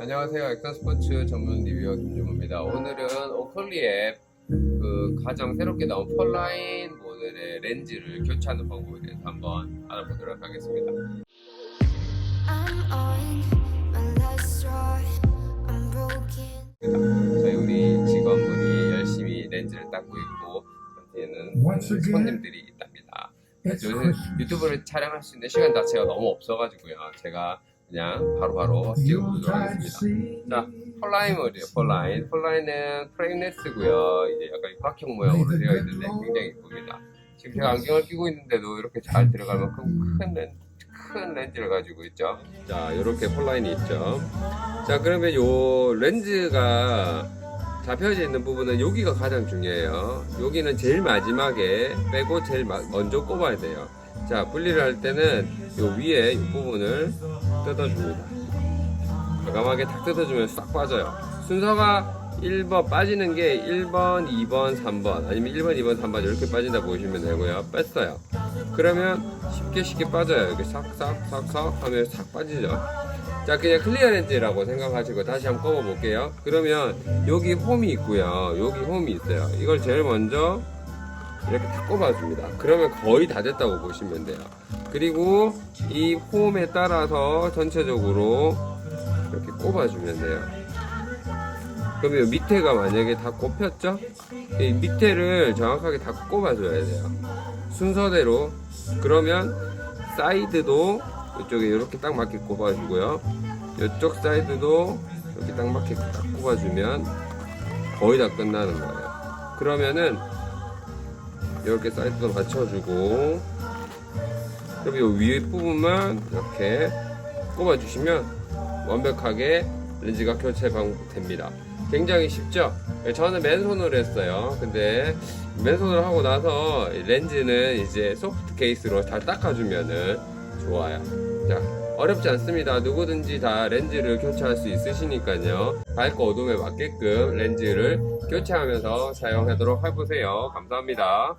안녕하세요. 액션 스포츠 전문 리뷰어 김준호입니다. 오늘은 오컬리의 그 가장 새롭게 나온 펄라인 모델의 렌즈를 교체하는 방법에 대해서 한번 알아보도록 하겠습니다. 저희 우리 직원분이 열심히 렌즈를 닦고 있고 뒤에는 손님들이 있답니다. 요즘. 유튜브를 촬영할 수 있는 시간 자체가 너무 없어가지고요. 제가 그냥 바로바로 찍어보도록 하겠습니다. 자, 펄라인물이에요, 펄라인. 펄라인은 프레임레스고요. 이제 약간 육각형 모양으로 되어 있는데 굉장히 이쁩니다. 지금 제가 안경을 끼고 있는데도 이렇게 잘 들어갈 만큼 큰, 렌, 큰 렌즈를 가지고 있죠. 자, 이렇게 펄라인이 있죠. 자, 그러면 요 렌즈가 잡혀져 있는 부분은 여기가 가장 중요해요. 여기는 제일 마지막에 빼고 제일 마- 먼저 꼽아야 돼요. 자, 분리를 할 때는 요 위에 이 부분을 뜯어줍니다. 과감하게 탁 뜯어주면 싹 빠져요. 순서가 1번 빠지는 게 1번, 2번, 3번 아니면 1번, 2번, 3번 이렇게 빠진다 보시면 되고요. 뺐어요. 그러면 쉽게 쉽게 빠져요. 이렇게 싹싹싹싹 하면 싹 빠지죠. 자 그냥 클리어 렌즈라고 생각하시고 다시 한번 꼽아 볼게요. 그러면 여기 홈이 있고요. 여기 홈이 있어요. 이걸 제일 먼저 이렇게 탁 꼽아줍니다. 그러면 거의 다 됐다고 보시면 돼요. 그리고 이 홈에 따라서 전체적으로 이렇게 꼽아주면 돼요. 그러면 이 밑에가 만약에 다 꼽혔죠? 이 밑에를 정확하게 다 꼽아줘야 돼요. 순서대로. 그러면 사이드도 이쪽에 이렇게 딱 맞게 꼽아주고요. 이쪽 사이드도 이렇게 딱 맞게 딱 꼽아주면 거의 다 끝나는 거예요. 그러면은 이렇게 사이드도 맞춰주고 이 위에 부분만 이렇게 꼽아주시면 완벽하게 렌즈가 교체 됩니다. 굉장히 쉽죠? 저는 맨손으로 했어요. 근데 맨손으로 하고 나서 이 렌즈는 이제 소프트 케이스로 잘 닦아주면은 좋아요. 자, 어렵지 않습니다. 누구든지 다 렌즈를 교체할 수 있으시니까요. 밝고 어둠에 맞게끔 렌즈를 교체하면서 사용하도록 해보세요. 감사합니다.